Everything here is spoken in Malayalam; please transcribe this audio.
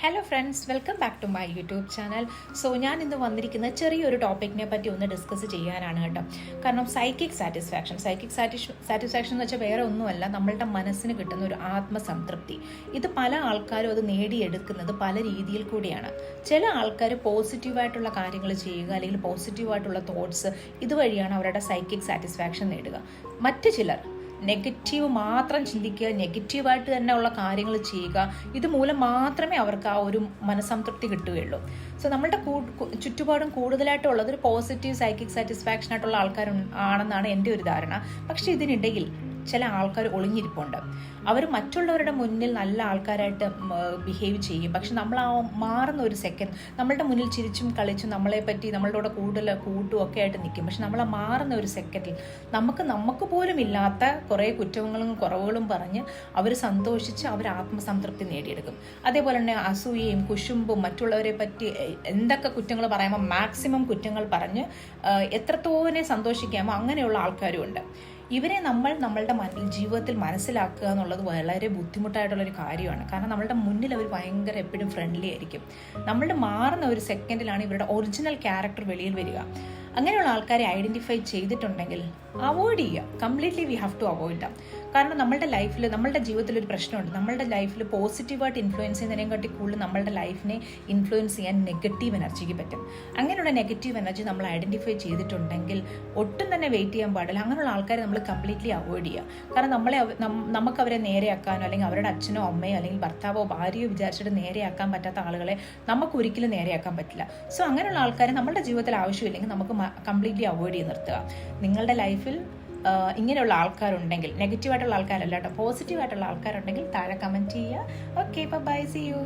Hello friends welcome back to my YouTube channel so ഞാൻ ഇന്ന് വന്നിരിക്കുന്ന ചെറിയൊരു ടോപ്പിക്കിനെ പറ്റി ഒന്ന് ഡിസ്കസ് ചെയ്യാനാണ് കേട്ടോ. കാരണം സൈക്കിക് സാറ്റിസ്ഫാക്ഷൻ സൈക്കിക് സാറ്റിസ്ഫാക്ഷൻ എന്ന് വെച്ചാൽ വേറെ ഒന്നുമല്ല നമ്മളുടെ മനസ്സിന് കിട്ടുന്ന ഒരു ആത്മസംതൃപ്തി. ഇത് പല ആൾക്കാരും അത് നേടിയെടുക്കുന്നത് പല രീതിയിൽ കൂടിയാണ്. ചില ആൾക്കാർ പോസിറ്റീവായിട്ടുള്ള കാര്യങ്ങൾ ചെയ്യുക അല്ലെങ്കിൽ പോസിറ്റീവായിട്ടുള്ള തോട്ട്സ് ഇതുവഴിയാണ് അവരുടെ സൈക്കിക് സാറ്റിസ്ഫാക്ഷൻ നേടുക. മറ്റു ചിലർ നെഗറ്റീവ് മാത്രം ചിന്തിക്കുക നെഗറ്റീവായിട്ട് തന്നെ ഉള്ള കാര്യങ്ങൾ ചെയ്യുക ഇതുമൂലം മാത്രമേ അവർക്ക് ആ ഒരു മനസംതൃപ്തി കിട്ടുകയുള്ളൂ. സോ നമ്മളുടെ ചുറ്റുപാടും കൂടുതലായിട്ടുള്ളത് ഒരു പോസിറ്റീവ് സൈക്കിക് സാറ്റിസ്ഫാക്ഷൻ ആയിട്ടുള്ള ആൾക്കാർ ആണെന്നാണ് എന്റെ ഒരു ധാരണ. പക്ഷേ ഇതിനിടയിൽ ചില ആൾക്കാർ ഒളിഞ്ഞിരിപ്പുണ്ട്. അവർ മറ്റുള്ളവരുടെ മുന്നിൽ നല്ല ആൾക്കാരായിട്ട് ബിഹേവ് ചെയ്യും. പക്ഷെ നമ്മൾ ആ മാറുന്ന ഒരു സെക്കൻഡ് നമ്മളുടെ മുന്നിൽ ചിരിച്ചും കളിച്ചും നമ്മളെ പറ്റി നമ്മളുടെ കൂടെ കൂടുതൽ കൂട്ടും ഒക്കെ ആയിട്ട് നിൽക്കും. പക്ഷെ നമ്മൾ ആ മാറുന്ന ഒരു സെക്കൻഡിൽ നമുക്ക് നമുക്ക് പോലും ഇല്ലാത്ത കുറേ കുറ്റങ്ങളും കുറവുകളും പറഞ്ഞ് അവർ സന്തോഷിച്ച് അവർ ആത്മസംതൃപ്തി നേടിയെടുക്കും. അതേപോലെ തന്നെ അസൂയയും കുശുമ്പും മറ്റുള്ളവരെ പറ്റി എന്തൊക്കെ കുറ്റങ്ങൾ പറയുമ്പോൾ മാക്സിമം കുറ്റങ്ങൾ പറഞ്ഞ് എത്രത്തോനെ സന്തോഷിക്കാമോ അങ്ങനെയുള്ള ആൾക്കാരും ഉണ്ട്. ഇവരെ നമ്മൾ നമ്മളുടെ ജീവിതത്തിൽ മനസ്സിലാക്കുക എന്നുള്ളത് വളരെ ബുദ്ധിമുട്ടായിട്ടുള്ളൊരു കാര്യമാണ്. കാരണം നമ്മളുടെ മുന്നിൽ അവർ ഭയങ്കര എപ്പോഴും ഫ്രണ്ട്ലി ആയിരിക്കും. നമ്മളുടെ മാറുന്ന ഒരു സെക്കൻഡിലാണ് ഇവരുടെ ഒറിജിനൽ ക്യാരക്ടർ വെളിയിൽ വരിക. അങ്ങനെയുള്ള ആൾക്കാരെ ഐഡന്റിഫൈ ചെയ്തിട്ടുണ്ടെങ്കിൽ അവോയ്ഡ് ചെയ്യുക. Completely we have to avoid them കാരണം നമ്മളുടെ ലൈഫിൽ നമ്മളുടെ ജീവിതത്തിൽ ഒരു പ്രശ്നമുണ്ട്. നമ്മളുടെ ലൈഫിൽ പോസിറ്റീവായിട്ട് ഇൻഫ്ലുവൻസ് ചെയ്യുന്നതിനെക്കാട്ടി കൂടുതൽ നമ്മളുടെ ലൈഫിനെ ഇൻഫ്ലുവൻസ് ചെയ്യാൻ നെഗറ്റീവ് എനർജിക്ക് പറ്റും. അങ്ങനെയുള്ള നെഗറ്റീവ് എനർജി നമ്മൾ ഐഡന്റിഫൈ ചെയ്തിട്ടുണ്ടെങ്കിൽ ഒട്ടും തന്നെ വെയിറ്റ് ചെയ്യാൻ പാടില്ല. അങ്ങനെയുള്ള ആൾക്കാരെ നമ്മൾ കംപ്ലീറ്റ്ലി അവോയ്ഡ് ചെയ്യുക. കാരണം നമ്മളെ നമുക്ക് അവരെ നേരെയാക്കാനോ അല്ലെങ്കിൽ അവരുടെ അച്ഛനോ അമ്മയോ അല്ലെങ്കിൽ ഭർത്താവോ ഭാര്യയോ വിചാരിച്ചിട്ട് നേരെയാക്കാൻ പറ്റാത്ത ആളുകളെ നമുക്ക് ഒരിക്കലും നേരെയാക്കാൻ പറ്റില്ല. സോ അങ്ങനെയുള്ള ആൾക്കാരെ നമ്മുടെ ജീവിതത്തിൽ ആവശ്യമില്ലെങ്കിൽ നമുക്ക് കംപ്ലീറ്റ്ലി അവോയ്ഡ് ചെയ്ത് നിർത്തുക. നിങ്ങളുടെ ലൈഫിൽ ഇങ്ങനെയുള്ള ആൾക്കാരുണ്ടെങ്കിൽ നെഗറ്റീവായിട്ടുള്ള ആൾക്കാരല്ല കേട്ടോ പോസിറ്റീവായിട്ടുള്ള ആൾക്കാരുണ്ടെങ്കിൽ താഴെ കമന്റ് ചെയ്യുക. Okay bye C U